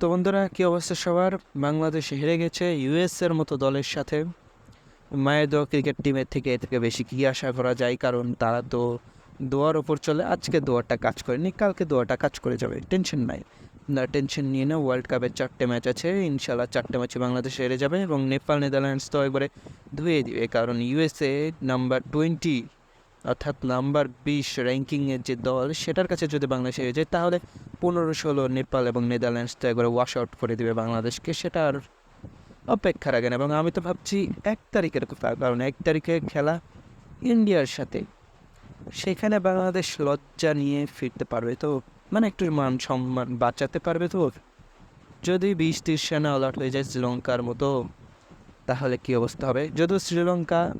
তো বন্ধুরা, কী অবস্থা সবার? বাংলাদেশ হেরে গেছে ইউএস এর মতো দলের সাথে। মায়ের দোয়া ক্রিকেট টিমের থেকে এর থেকে বেশি কী আশা করা যায়? কারণ তারা তো দোয়ার ওপর চলে। আজকে দোয়ারটা কাজ করেনি, কালকে দোয়াটা কাজ করে যাবে। টেনশন নাই। না, টেনশন নিয়ে না ওয়ার্ল্ড কাপের চারটে ম্যাচ আছে। ইনশাল্লাহ চারটে ম্যাচে বাংলাদেশ হেরে যাবে এবং নেপাল, নেদারল্যান্ডস তো একবারে ধুয়ে দিবে। কারণ ইউএসএ নাম্বার টোয়েন্টি অর্থাৎ নাম্বার বিশ র্যাঙ্কিংয়ের যে দল, সেটার কাছে যদি বাংলাদেশ হয়ে যায়, তাহলে পনেরো ষোলো নেপাল এবং নেদারল্যান্ডস তো একবারে ওয়াশ আউট করে দেবে বাংলাদেশকে। সেটা আর অপেক্ষা রাখে না। এবং আমি তো ভাবছি এক তারিখের কথা, কারণ এক তারিখে খেলা ইন্ডিয়ার সাথে। সেখানে বাংলাদেশ লজ্জা নিয়ে ফিরতে পারবে তো মানে একটু মান সম্মান বাঁচাতে পারবে তো। যদি বিশ ত্রিশ রানে অল হয়ে যায় শ্রীলঙ্কার মতো, তাহলে কী অবস্থা হবে? যদিও শ্রীলঙ্কা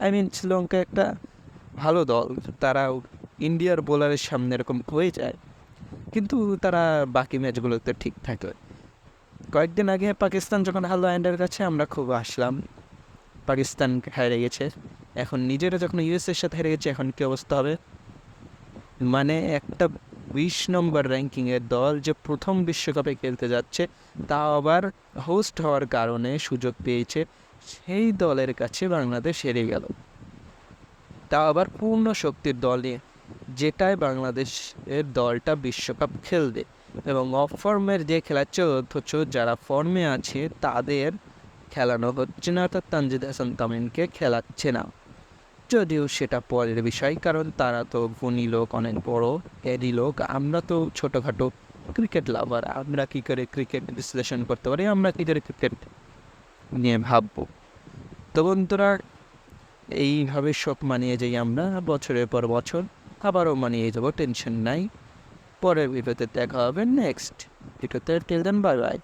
আই মিন শ্রীলঙ্কা একটা ভালো দল তারাও ইন্ডিয়ার বোলারের সামনে এরকম হয়ে যায়, কিন্তু তারা বাকি ম্যাচগুলোতে ঠিক থাকে। কয়েকদিন আগে পাকিস্তান যখন হারলো আয়ান্ডের কাছে, আমরা খুব আসলাম পাকিস্তান হেরে গেছে। এখন নিজেরা যখন ইউএসএর সাথে হেরে গেছে, এখন কী অবস্থা হবে? মানে একটা বিশ নম্বর র্যাঙ্কিংয়ের দল যে প্রথম বিশ্বকাপে খেলতে যাচ্ছে, তা আবার হোস্ট হওয়ার কারণে সুযোগ পেয়েছে, সেই দলের কাছে বাংলাদেশ হেরে গেল। তা আবার পূর্ণ শক্তির দলে যেটায় বাংলাদেশের দলটা বিশ্বকাপ খেলবে। এবং অফ ফর্মের যে খেলাচ্ছে অথচ যারা ফর্মে আছে, তাদের খেলানো হচ্ছে না, অর্থাৎ তানজিদ হাসান তামিনকে খেলাচ্ছে না। যদিও সেটা পরের বিষয়, কারণ তারা তো গুণী লোক, অনেক বড় এডি লোক। আমরা তো ছোটোখাটো ক্রিকেট লাভার আমরা কী করে ক্রিকেট বিশ্লেষণ করতে পারি? আমরা কী করে ক্রিকেট নিয়ে ভাববো? তো বন্ধুরা এইভাবে সব মানিয়ে যাই আমরা, বছরের পর বছর। আবারও মানিয়ে যাব, টেনশন নাই। পরের ভিডিওতে দেখা হবে নেক্সট ভিডিওতে টেল দেন বাই বাই